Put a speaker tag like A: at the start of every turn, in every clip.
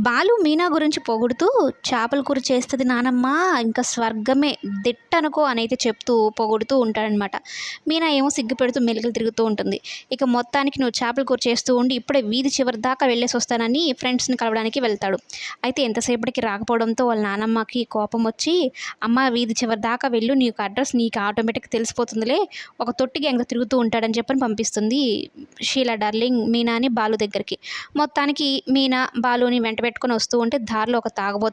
A: బాలు మీనా గురించి పొగుడుతూ చేపల కూర చేస్తుంది నానమ్మ ఇంకా స్వర్గమే దిట్టనుకో అని అయితే చెప్తూ పొగుడుతూ ఉంటాడనమాట. మీనా ఏమో సిగ్గుపెడుతూ మెలికలు తిరుగుతూ ఉంటుంది. ఇక మొత్తానికి నువ్వు చేపల కూర చేస్తూ ఉండి ఇప్పుడే వీధి చివరి దాకా వెళ్ళేసి వస్తానని ఫ్రెండ్స్ని కలవడానికి వెళ్తాడు. అయితే ఎంతసేపటికి రాకపోవడంతో వాళ్ళ నానమ్మకి కోపం వచ్చి అమ్మ వీధి చివరి దాకా వెళ్ళు నీకు అడ్రస్ నీకు ఆటోమేటిక్ తెలిసిపోతుందిలే ఒక తొట్టికి ఎంగ తిరుగుతూ ఉంటాడని చెప్పని పంపిస్తుంది షీలా డార్లింగ్ మీనాని బాలు దగ్గరికి. మొత్తానికి మీనా బాలుని వెంట పెట్టుకొని వస్తూ ఉంటే దారిలో ఒక తాగబో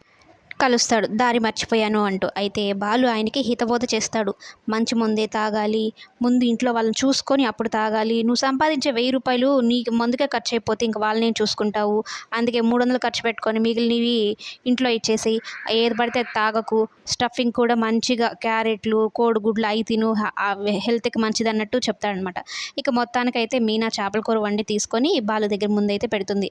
A: కలుస్తాడు. దారి మర్చిపోయాను అంటూ. అయితే బాలు ఆయనకి హితబోధ చేస్తాడు. మంచి ముందే తాగాలి. ముందు ఇంట్లో వాళ్ళని చూసుకొని అప్పుడు తాగాలి. నువ్వు సంపాదించే వెయ్యి రూపాయలు నీకు ముందుకే ఖర్చు అయిపోతే ఇంక వాళ్ళని చూసుకుంటావు? అందుకే మూడు వందలు ఖర్చు పెట్టుకొని మిగిలినవి ఇంట్లో ఇచ్చేసి ఏది పడితే అది తాగకు. స్టఫింగ్ కూడా మంచిగా క్యారెట్లు కోడిగుడ్లు అవి తిను. హెల్త్కి మంచిది అన్నట్టు చెప్తాడనమాట ఇక మొత్తానికైతే మీనా చేపల కూర వండి తీసుకొని బాలు దగ్గర ముందైతే పెడుతుంది.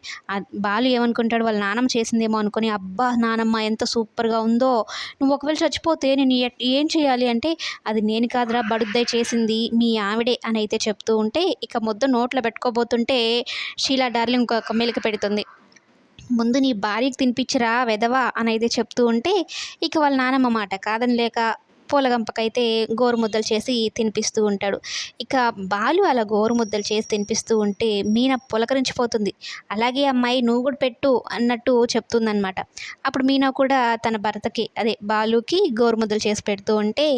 A: బాలు ఏమనుకుంటాడు? వాళ్ళ నానమ్మ చేసిందేమో అనుకొని అబ్బా నానమ్మ ఎంత సూపర్గా ఉందో నువ్వు ఒకవేళ చచ్చిపోతే నేను ఏం చేయాలి అంటే అది నేను కాదురా బడుద్దాయి చేసింది మీ ఆవిడే అని అయితే చెప్తూ ఉంటే ఇక ముద్ద నోట్లో పెట్టుకోబోతుంటే షీలా డార్లింగ్ ఒక మెలిక పెడుతుంది. ముందు నీ భార్యకి తినిపించరా వెదవా అని అయితే చెప్తూ ఉంటే ఇక వాళ్ళ నానమ్మ మాట కాదని లేక పూలగంపకైతే గోరుముద్దలు చేసి తినిపిస్తూ ఉంటాడు. ఇక బాలు అలా గోరుముద్దలు చేసి తినిపిస్తూ ఉంటే మీన పులకరించిపోతుంది. అలాగే అమ్మాయి నువ్వు కూడా పెట్టు అన్నట్టు చెప్తుందనమాట అప్పుడు మీనా కూడా తన భర్తకి అదే బాలుకి గోరుముద్దలు చేసి పెడుతూ ఉంటే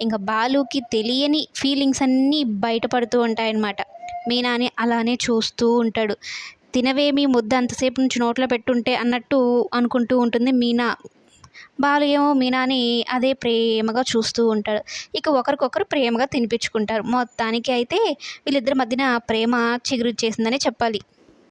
A: ఇంకా బాలుకి తెలియని ఫీలింగ్స్ అన్నీ బయటపడుతూ ఉంటాయన్నమాట. మీనాని అలానే చూస్తూ ఉంటాడు. తినవేమి ముద్ద అంతసేపు నుంచి నోట్లో పెట్టుంటే అన్నట్టు అనుకుంటూ ఉంటుంది మీనా. బాలు ఏమో మీనాని అదే ప్రేమగా చూస్తూ ఉంటాడు. ఇక ఒకరికొకరు ప్రేమగా తినిపించుకుంటారు. మొత్తానికి అయితే వీళ్ళిద్దరి మధ్యన ప్రేమ చిగురు చేసిందనే చెప్పాలి.